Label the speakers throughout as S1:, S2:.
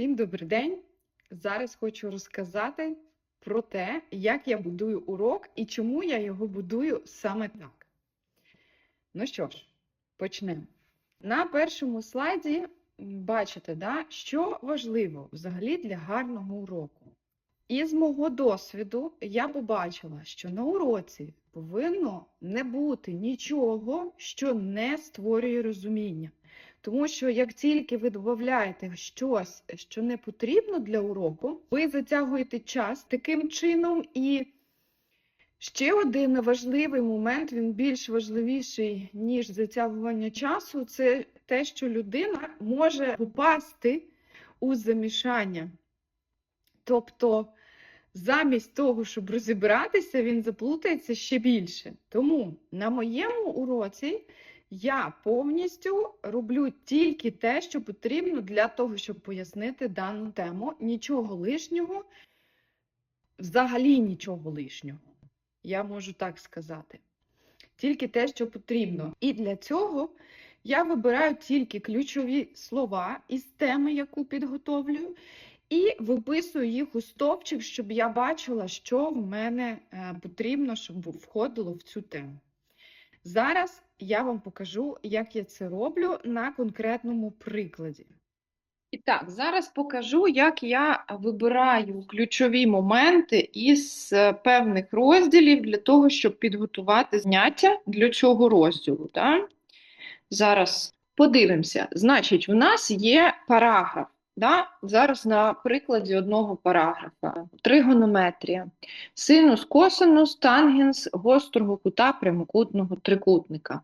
S1: Всім добрий день! Зараз хочу розказати про те, як я будую урок і чому я його будую саме так. Ну що ж, почнемо. На першому слайді бачите, да, що важливо взагалі для гарного уроку. Із мого досвіду я побачила, що на уроці повинно не бути нічого, що не створює розуміння. Тому що як тільки ви додаєте щось, що не потрібно для уроку, ви затягуєте час таким чином. І ще один важливий момент, він більш важливіший, ніж затягування часу, це те, що людина може попасти у замішання. Тобто, замість того, щоб розібратися, він заплутається ще більше. Тому на моєму уроці я повністю роблю тільки те, що потрібно для того, щоб пояснити дану тему. Нічого лишнього, взагалі нічого лишнього. Я можу так сказати. Тільки те, що потрібно. І для цього я вибираю тільки ключові слова із теми, яку підготовлюю, і виписую їх у стовпчик, щоб я бачила, що в мене е, потрібно, щоб входило в цю тему. Зараз я вам покажу, як я це роблю на конкретному прикладі. І так, зараз покажу, як я вибираю ключові моменти із е, певних розділів для того, щоб підготувати заняття для цього розділу. Да? Зараз подивимося. Значить, в нас є параграф. Да? Зараз на прикладі одного параграфа. Тригонометрія. Синус, косинус, тангенс гострого кута прямокутного трикутника.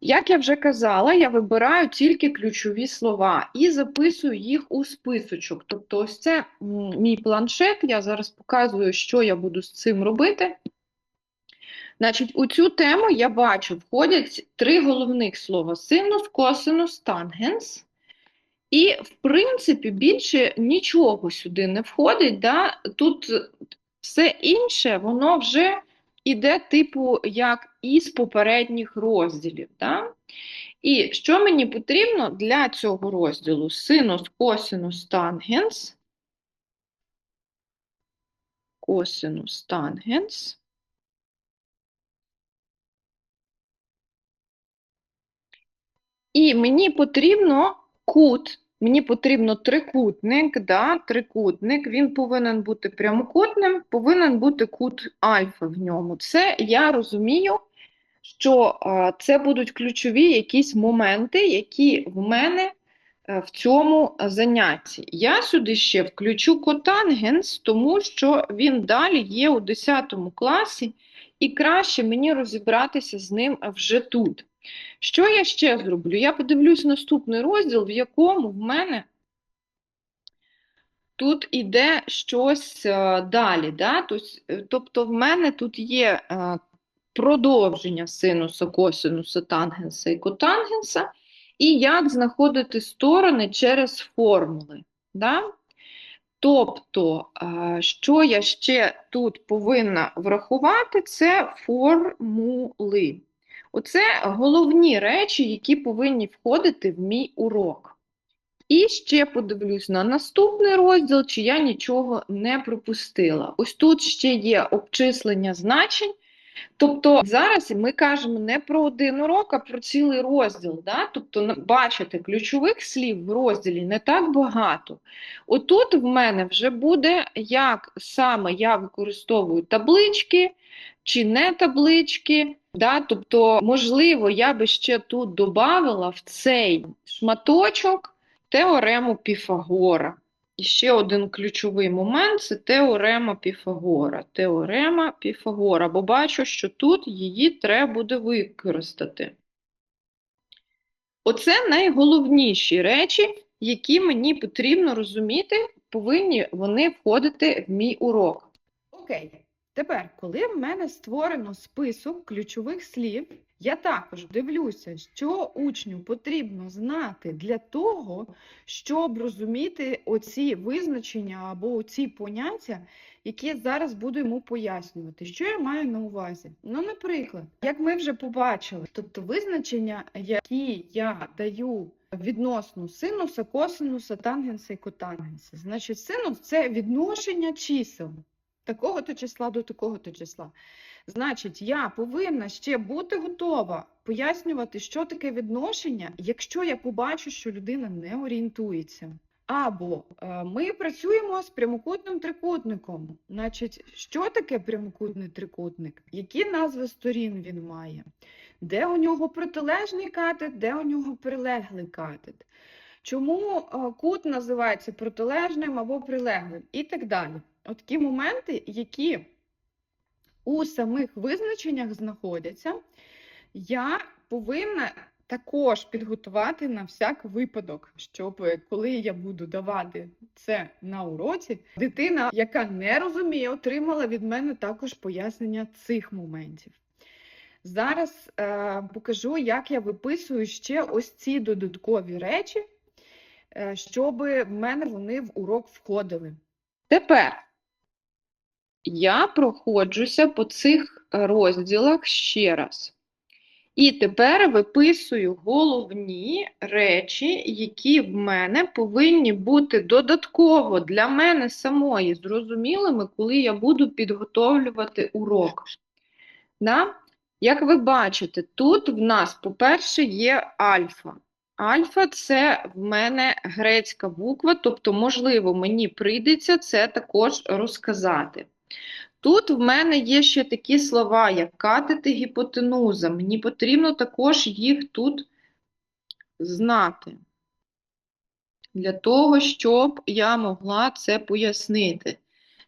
S1: Як я вже казала, я вибираю тільки ключові слова і записую їх у списочок. Тобто, ось це мій планшет. Я зараз показую, що я буду з цим робити. Значить, у цю тему я бачу, входять три головних слова: синус, косинус, тангенс. І, в принципі, більше нічого сюди не входить. Да? Тут все інше, воно вже іде, типу, як із попередніх розділів. Да? І що мені потрібно для цього розділу? Синус, косинус, тангенс. Косинус, тангенс. І мені потрібно кут, мені потрібно трикутник, да, трикутник, він повинен бути прямокутним, повинен бути кут альфа в ньому. Це я розумію, що це будуть ключові якісь моменти, які в мене е, в цьому занятті. Я сюди ще включу котангенс, тому що він далі є у 10 класі, і краще мені розібратися з ним вже тут. Що я ще зроблю? Я подивлюсь наступний розділ, в якому в мене тут іде щось е, далі. Да? Е, Тобто в мене тут є е, продовження синуса, косинуса, тангенса і котангенса, і як знаходити сторони через формули. Да? Тобто, що я ще тут повинна врахувати, це формули. Оце головні речі, які повинні входити в мій урок. І ще подивлюсь на наступний розділ, чи я нічого не пропустила. Ось тут ще є обчислення значень. Тобто зараз ми кажемо не про один урок, а про цілий розділ. Да? Тобто, бачите, ключових слів в розділі не так багато. Отут в мене вже буде, як саме я використовую таблички чи не таблички. Да? Тобто, можливо, я би ще тут додавала в цей шматочок теорему Піфагора. І ще один ключовий момент це теорема Піфагора. Теорема Піфагора, бо бачу, що тут її треба буде використати. Оце найголовніші речі, які мені потрібно розуміти, повинні вони входити в мій урок. Окей, тепер, коли в мене створено список ключових слів, я також дивлюся, що учню потрібно знати для того, щоб розуміти оці визначення або оці поняття, які я зараз буду йому пояснювати. Що я маю на увазі? Ну, наприклад, як ми вже побачили, тобто визначення, які я даю відносно синуса, косинуса, тангенса і котангенса. Значить, синус це відношення чисел такого-то числа до такого-то числа. Значить, я повинна ще бути готова пояснювати, що таке відношення, якщо я побачу, що людина не орієнтується. Або е, ми працюємо з прямокутним трикутником. Значить, що таке прямокутний трикутник? Які назви сторін він має? Де у нього протилежний катет, де у нього прилеглий катет? Чому е, кут називається протилежним або прилеглим? І так далі. От такі моменти, які у самих визначеннях знаходяться, я повинна також підготувати на всяк випадок, щоб коли я буду давати це на уроці, дитина, яка не розуміє, отримала від мене також пояснення цих моментів. Зараз е, покажу, як я виписую ще ось ці додаткові речі, щоб в мене вони в урок входили. Тепер я проходжуся по цих розділах ще раз. І тепер виписую головні речі, які в мене повинні бути додатково для мене самої зрозумілими, коли я буду підготовлювати урок. Да? Як ви бачите, тут в нас, по-перше, є альфа. Альфа це в мене грецька буква, тобто, можливо, мені прийдеться це також розказати. Тут в мене є ще такі слова, як катети гіпотенуза. Мені потрібно також їх тут знати, для того, щоб я могла це пояснити.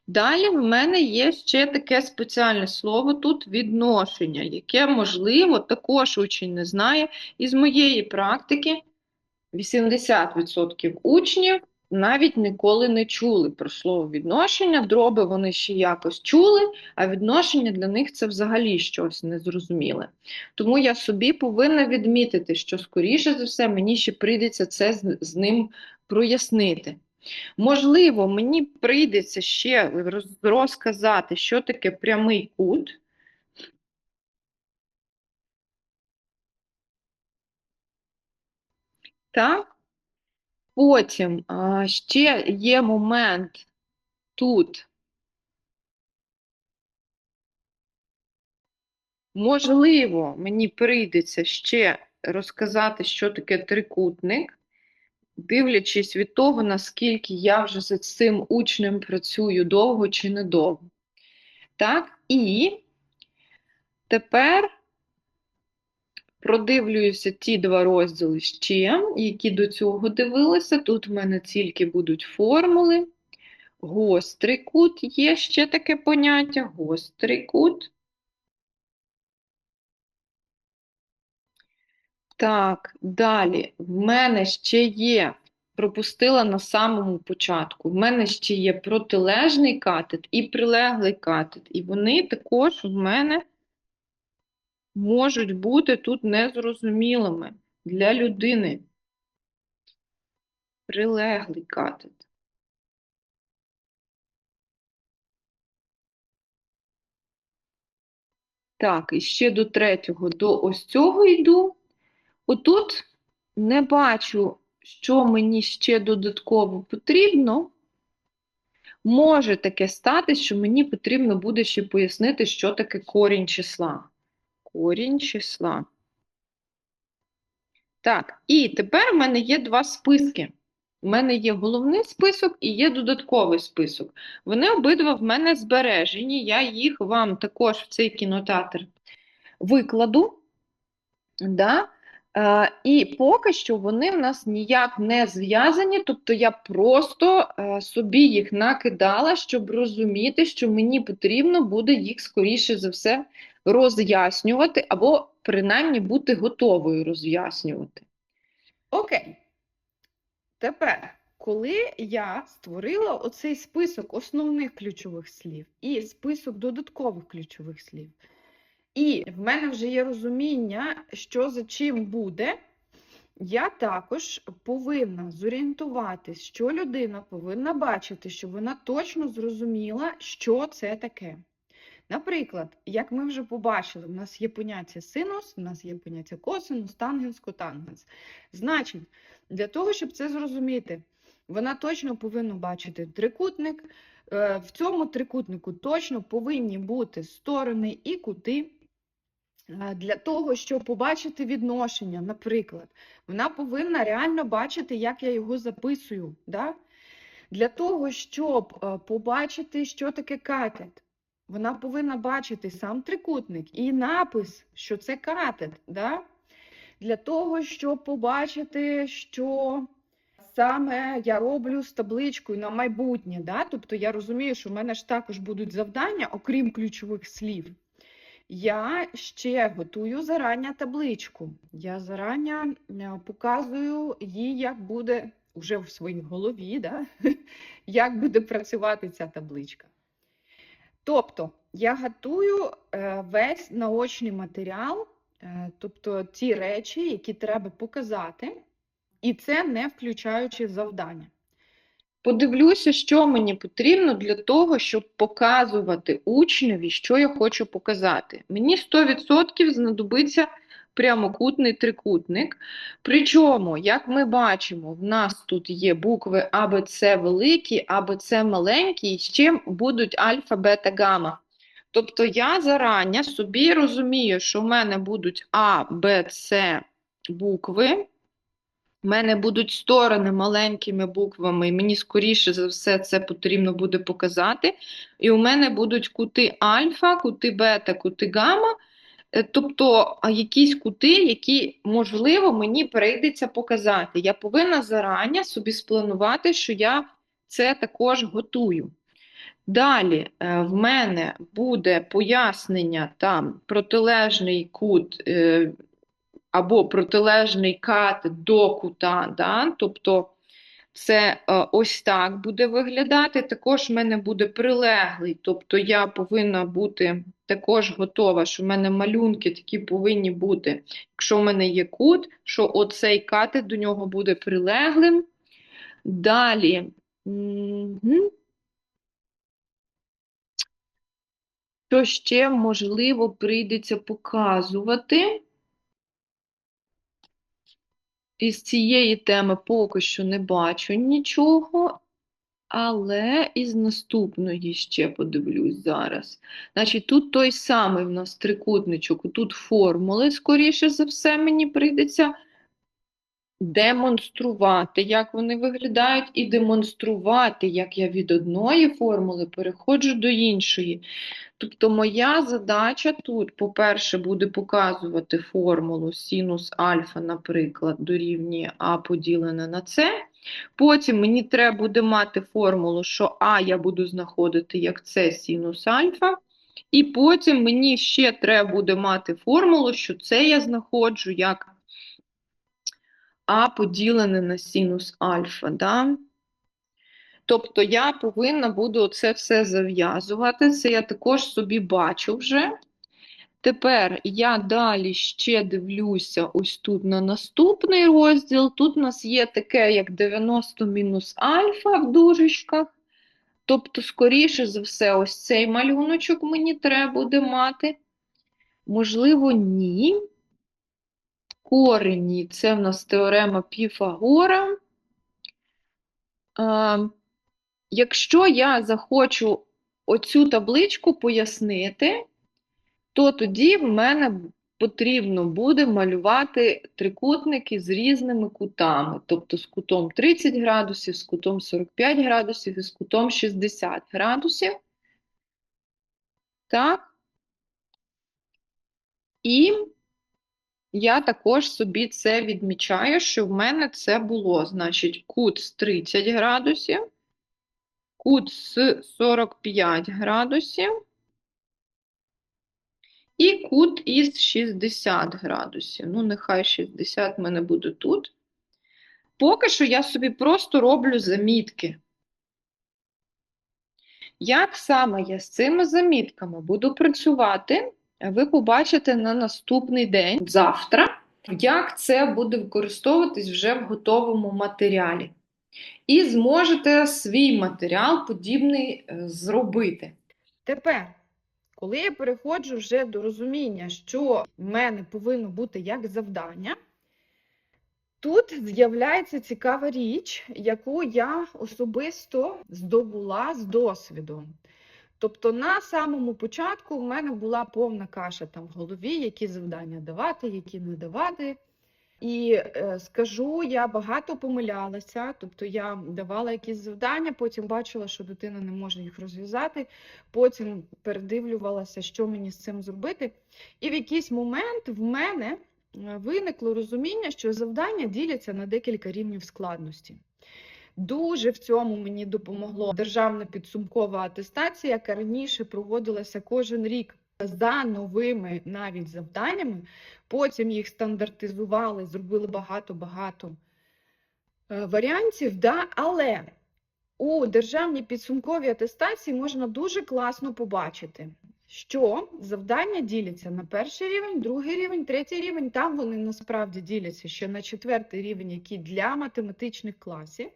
S1: Далі в мене є ще таке спеціальне слово тут відношення, яке, можливо, також учень не знає. Із моєї практики 80% учнів навіть ніколи не чули про слово відношення. Дроби вони ще якось чули, а відношення для них це взагалі щось незрозуміле. Тому я собі повинна відмітити, що, скоріше за все, мені ще прийдеться це з, з ним прояснити. Можливо, мені прийдеться ще розказати, що таке прямий кут. Так? Потім ще є момент тут. Можливо, мені прийдеться ще розказати, що таке трикутник, дивлячись від того, наскільки я вже з цим учнем працюю довго чи недовго. Так, і тепер продивлююся ті два розділи ще, які до цього дивилися. Тут в мене тільки будуть формули. Гострий кут є ще таке поняття, гострий кут. Так, далі. В мене ще є, пропустила на самому початку, в мене ще є протилежний катет і прилеглий катет. І вони також в мене можуть бути тут незрозумілими для людини. Прилеглий катет. Так, і ще до третього, до ось цього йду. Отут не бачу, що мені ще додатково потрібно. Може таке стати, що мені потрібно буде ще пояснити, що таке корінь числа. Корінь числа. Так, і тепер в мене є два списки. У мене є головний список і є додатковий список. Вони обидва в мене збережені. Я їх вам також в цей кінотеатр викладу. Да? Е, і поки що вони в нас ніяк не зв'язані, тобто я просто е, собі їх накидала, щоб розуміти, що мені потрібно буде їх, скоріше за все, роз'яснювати, або принаймні бути готовою роз'яснювати. Окей. Тепер, коли я створила оцей список основних ключових слів і список додаткових ключових слів, і в мене вже є розуміння, що за чим буде, я також повинна зорієнтуватись, що людина повинна бачити, щоб вона точно зрозуміла, що це таке. Наприклад, як ми вже побачили, у нас є поняття синус, у нас є поняття косинус, тангенс, котангенс. Значить, для того, щоб це зрозуміти, вона точно повинна бачити трикутник. Е, В цьому трикутнику точно повинні бути сторони і кути. Для того, щоб побачити відношення, наприклад, вона повинна реально бачити, як я його записую. Да? Для того, щоб е, побачити, що таке катет, вона повинна бачити сам трикутник і напис, що це катет. Да? Для того, щоб побачити, що саме я роблю з табличкою на майбутнє. Да? Тобто я розумію, що в мене ж також будуть завдання, окрім ключових слів. Я ще готую зарання табличку. Я зарання е, показую їй, як буде вже в своїй голові, да? як буде працювати ця табличка. Тобто я готую е, весь наочний матеріал, е, тобто ті речі, які треба показати, і це не включаючи завдання. Подивлюся, що мені потрібно для того, щоб показувати учневі, що я хочу показати. Мені 100% знадобиться прямокутний трикутник. Причому, як ми бачимо, в нас тут є букви А, Б, С великі, А, Б, С маленькі, і ще будуть альфа, бета, гамма. Тобто я зарання собі розумію, що в мене будуть А, Б, С букви. У мене будуть сторони маленькими буквами, і мені скоріше за все це потрібно буде показати. І у мене будуть кути альфа, кути бета, кути гамма, Е, тобто якісь кути, які, можливо, мені прийдеться показати. Я повинна зарані собі спланувати, що я це також готую. Далі е, в мене буде пояснення там протилежний кут е, або протилежний кат до кута, да? тобто це е, ось так буде виглядати. Також в мене буде прилеглий, тобто я повинна бути також готова, що в мене малюнки такі повинні бути. Якщо в мене є кут, що оцей катет до нього буде прилеглим. Далі. Що ще, можливо, прийдеться показувати? Із цієї теми поки що не бачу нічого, але із наступної ще подивлюсь зараз. Значить, тут той самий в нас трикутничок, тут формули, скоріше за все, мені прийдеться демонструвати, як вони виглядають, і демонструвати, як я від одної формули переходжу до іншої. Тобто моя задача тут, по-перше, буде показувати формулу синус альфа, наприклад, дорівнює А поділене на С. Потім мені треба буде мати формулу, що А я буду знаходити як С синус альфа. І потім мені ще треба буде мати формулу, що це я знаходжу як А поділене на синус альфа. Да? Тобто я повинна буду це все зав'язувати. Це я також собі бачу вже. Тепер я далі ще дивлюся ось тут на наступний розділ. Тут у нас є таке, як 90 мінус альфа в дужечках. Тобто, скоріше за все, ось цей малюночок мені треба буде мати. Можливо, ні. Корені це в нас теорема Піфагора. Е, Якщо я захочу оцю табличку пояснити, то тоді в мене потрібно буде малювати трикутники з різними кутами, тобто з кутом 30 градусів, з кутом 45 градусів і з кутом 60 градусів. Так. І я також собі це відмічаю, що в мене це було, значить, кут з 30 градусів, кут з 45 градусів і кут із 60 градусів. Ну, нехай 60 в мене буде тут. Поки що я собі просто роблю замітки. Як саме я з цими замітками буду працювати, ви побачите на наступний день, завтра, як це буде використовуватись вже в готовому матеріалі. І зможете свій матеріал подібний е, зробити. Тепер,
S2: Коли я переходжу вже до розуміння, що в мене повинно бути як завдання, тут з'являється цікава річ, яку я особисто здобула з досвідом. Тобто на самому початку в мене була повна каша там в голові, які завдання давати, які не давати. І е, скажу, я багато помилялася, тобто я давала якісь завдання, потім бачила, що дитина не може їх розв'язати, потім передивлювалася, що мені з цим зробити. І в якийсь момент в мене е, виникло розуміння, що завдання діляться на декілька рівнів складності. Дуже в цьому мені допомогло державна підсумкова атестація, яка раніше проводилася кожен рік за новими навіть завданнями. Потім їх стандартизували, зробили багато-багато е, варіантів. Да? Але у державній підсумковій атестації можна дуже класно побачити, що завдання діляться на перший рівень, другий рівень, третій рівень. Там вони насправді діляться ще на четвертий рівень, який для математичних класів.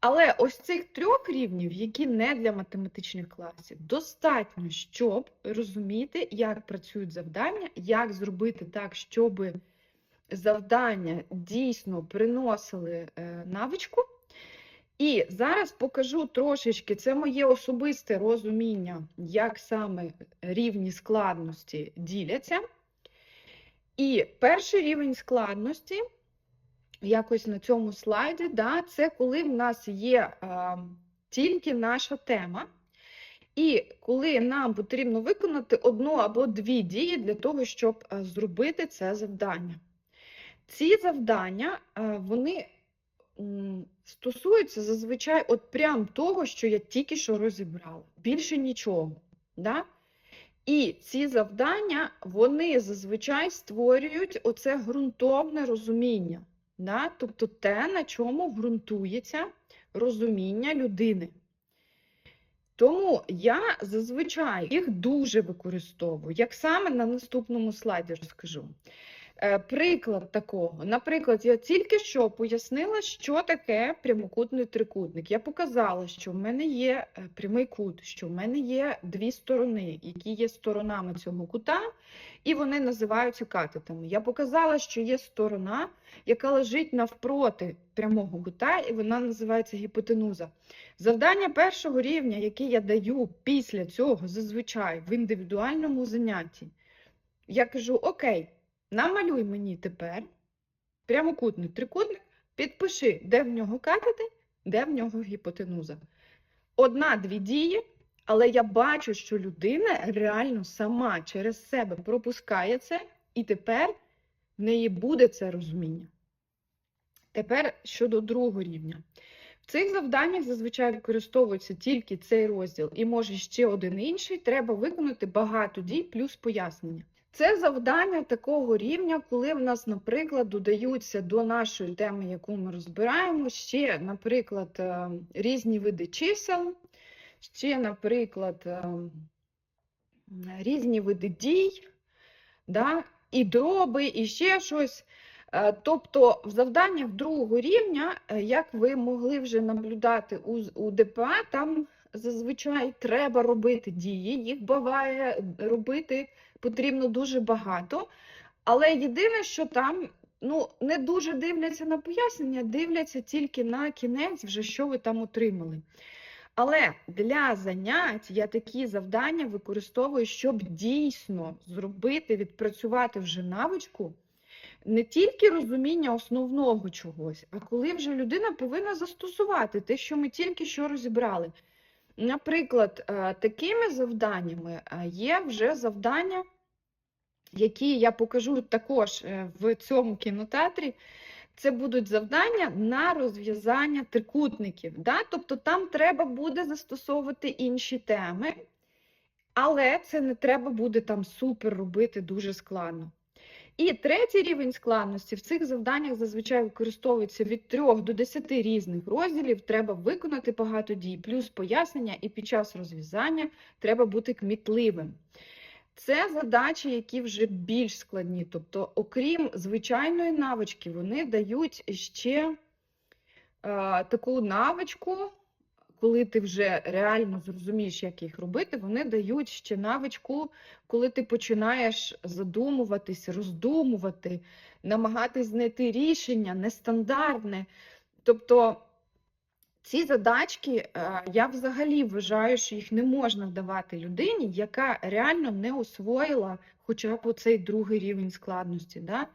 S2: Але ось цих трьох рівнів, які не для математичних класів, достатньо, щоб розуміти, як працюють завдання, як зробити так, щоб завдання дійсно приносили е, навичку. І зараз покажу трошечки, це моє особисте розуміння, як саме рівні складності діляться. І перший рівень складності якось на цьому слайді, да, це коли в нас є а, тільки наша тема, і коли нам потрібно виконати одну або дві дії для того, щоб зробити це завдання. Ці завдання, вони стосуються зазвичай от прям того, що я тільки що розібрала. Більше нічого. Да? І ці завдання, вони зазвичай створюють оце ґрунтовне розуміння. Да? Тобто те, на чому ґрунтується розуміння людини. Тому я зазвичай їх дуже використовую, як саме на наступному слайді розкажу. Е, Приклад такого. Наприклад, я тільки що пояснила, що таке прямокутний трикутник. Я показала, що в мене є е, прямий кут, що в мене є дві сторони, які є сторонами цього кута, і вони називаються катетами. Я показала, що є сторона, яка лежить навпроти прямого кута, і вона називається гіпотенуза. Завдання першого рівня, яке я даю після цього, зазвичай в індивідуальному занятті, я кажу: Окей. Намалюй мені тепер прямокутний трикутник, підпиши, де в нього катети, де в нього гіпотенуза. Одна-дві дії, але я бачу, що людина реально сама через себе пропускає це, і тепер в неї буде це розуміння. Тепер щодо другого рівня. В цих завданнях зазвичай використовується тільки цей розділ, і може ще один інший. Треба виконати багато дій плюс пояснення. Це завдання такого рівня, коли в нас, наприклад, додаються до нашої теми, яку ми розбираємо, ще, наприклад, е, різні види чисел, ще, наприклад, е, різні види дій, да, і дроби, і ще щось. Е, Тобто в завданнях другого рівня, як ви могли вже наблюдати у ДПА, там зазвичай треба робити дії, їх буває робити потрібно дуже багато. Але єдине, що там ну, не дуже дивляться на пояснення, дивляться тільки на кінець, вже що ви там отримали. Але для занять я такі завдання використовую, щоб дійсно зробити, відпрацювати вже навичку. Не тільки розуміння основного чогось, а коли вже людина повинна застосувати те, що ми тільки що розібрали. Наприклад, е, такими завданнями е, є вже завдання, які я покажу також е, в цьому кінотеатрі. Це будуть завдання на розв'язання трикутників. Да? Тобто там треба буде застосовувати інші теми, але це не треба буде там супер робити дуже складно. І третій рівень складності в цих завданнях зазвичай використовується від 3 до 10 різних розділів. Треба виконати багато дій, плюс пояснення, і під час розв'язання треба бути кмітливим. Це задачі, які вже більш складні. Тобто, окрім звичайної навички, вони дають ще е, таку навичку, коли ти вже реально зрозумієш, як їх робити, вони дають ще навичку, коли ти починаєш задумуватись, роздумувати, намагатись знайти рішення нестандартне. Тобто ці задачки, е, я взагалі вважаю, що їх не можна давати людині, яка реально не освоїла хоча б оцей другий рівень складності. Да?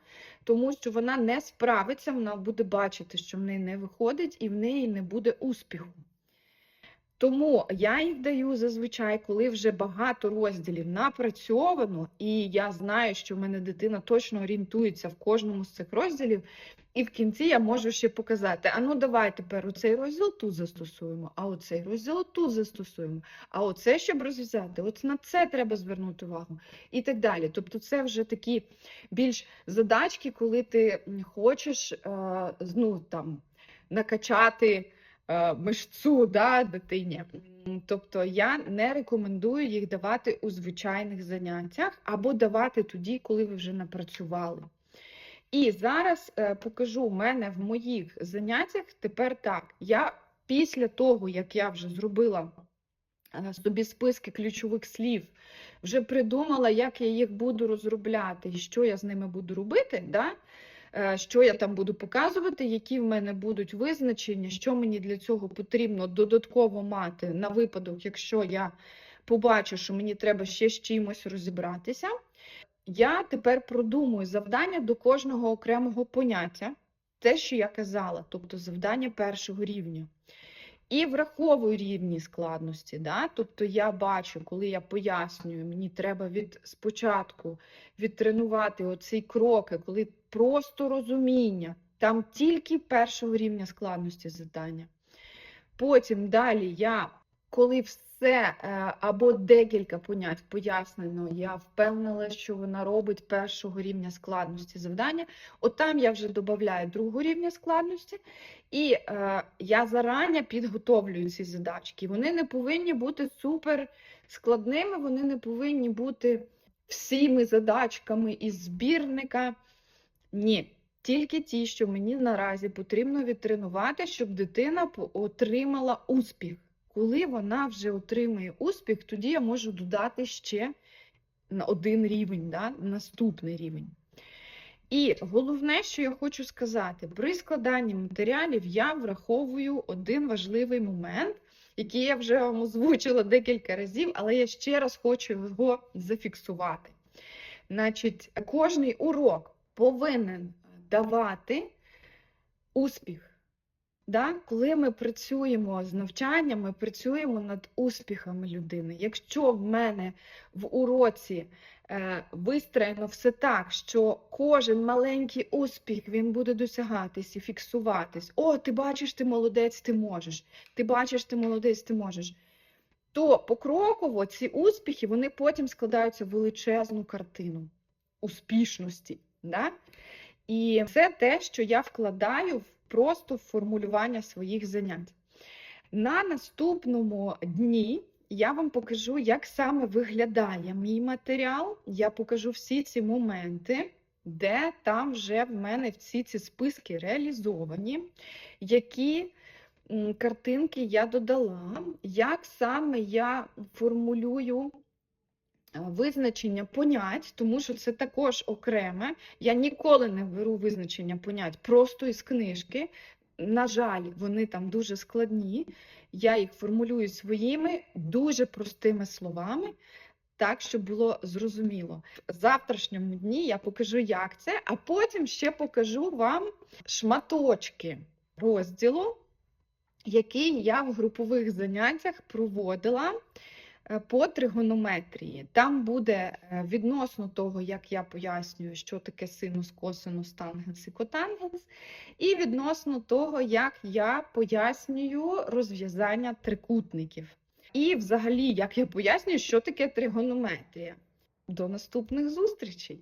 S2: Тому що вона не справиться, вона буде бачити, що в неї не виходить, і в неї не буде успіху. Тому я їх даю зазвичай, коли вже багато розділів напрацьовано, і я знаю, що в мене дитина точно орієнтується в кожному з цих розділів. І в кінці я можу ще показати: а ну давай тепер оцей розділ тут застосуємо, а оцей розділ тут застосуємо. А оце, щоб розв'язати, от на це треба звернути увагу. І так далі. Тобто, це вже такі більш задачки, коли ти хочеш ну, там, накачати мишцю да, дитині. Тобто я не рекомендую їх давати у звичайних заняттях або давати тоді, коли ви вже напрацювали. І зараз е, покажу у мене в моїх заняттях тепер так. Я після того, як я вже зробила е, собі списки ключових слів, вже придумала, як я їх буду розробляти і що я з ними буду робити. Да? Е, Що я там буду показувати, які в мене будуть визначення, що мені для цього потрібно додатково мати на випадок, якщо я побачу, що мені треба ще з чимось розібратися. Я тепер продумую завдання до кожного окремого поняття, те, що я казала, тобто завдання першого рівня. І враховую рівні складності. Да? Тобто я бачу, коли я пояснюю, мені треба від спочатку відтренувати оці кроки, коли просто розуміння, там тільки першого рівня складності завдання. Потім далі я, коли все е, або декілька понять пояснено, я впевнена, що вона робить першого рівня складності завдання. От там я вже додаю другого рівня складності, і е, я зарані підготовлюю ці задачки. Вони не повинні бути супер складними, вони не повинні бути всіми задачками із збірника. Ні. Тільки ті, що мені наразі потрібно відтренувати, щоб дитина отримала успіх. Коли вона вже отримує успіх, тоді я можу додати ще на один рівень, да? наступний рівень. І головне, що я хочу сказати, при складанні матеріалів я враховую один важливий момент, який я вже вам озвучила декілька разів, але я ще раз хочу його зафіксувати. Значить, кожний урок повинен давати успіх. Да? Коли ми працюємо з навчанням, ми працюємо над успіхами людини. Якщо в мене в уроці е, вистроєно все так, що кожен маленький успіх він буде досягатись і фіксуватись. О, ти бачиш, ти молодець, ти можеш. Ти бачиш, ти молодець, ти можеш. То покроково ці успіхи вони потім складаються в величезну картину успішності. Да? І це те, що я вкладаю просто в формулювання своїх занять. На наступному дні я вам покажу, як саме виглядає мій матеріал. Я покажу всі ці моменти, де там вже в мене всі ці списки реалізовані, які картинки я додала, як саме я формулюю визначення понять, тому що це також окреме. Я ніколи не беру визначення понять просто із книжки. На жаль, вони там дуже складні. Я їх формулюю своїми дуже простими словами, так, щоб було зрозуміло. В завтрашньому дні я покажу, як це, а потім ще покажу вам шматочки розділу, який я в групових заняттях проводила е, по тригонометрії. Там буде е, відносно того, як я пояснюю, що таке синус, косинус, тангенс і котангенс, і відносно того, як я пояснюю розв'язання трикутників. І взагалі, як я пояснюю, що таке тригонометрія. До наступних зустрічей!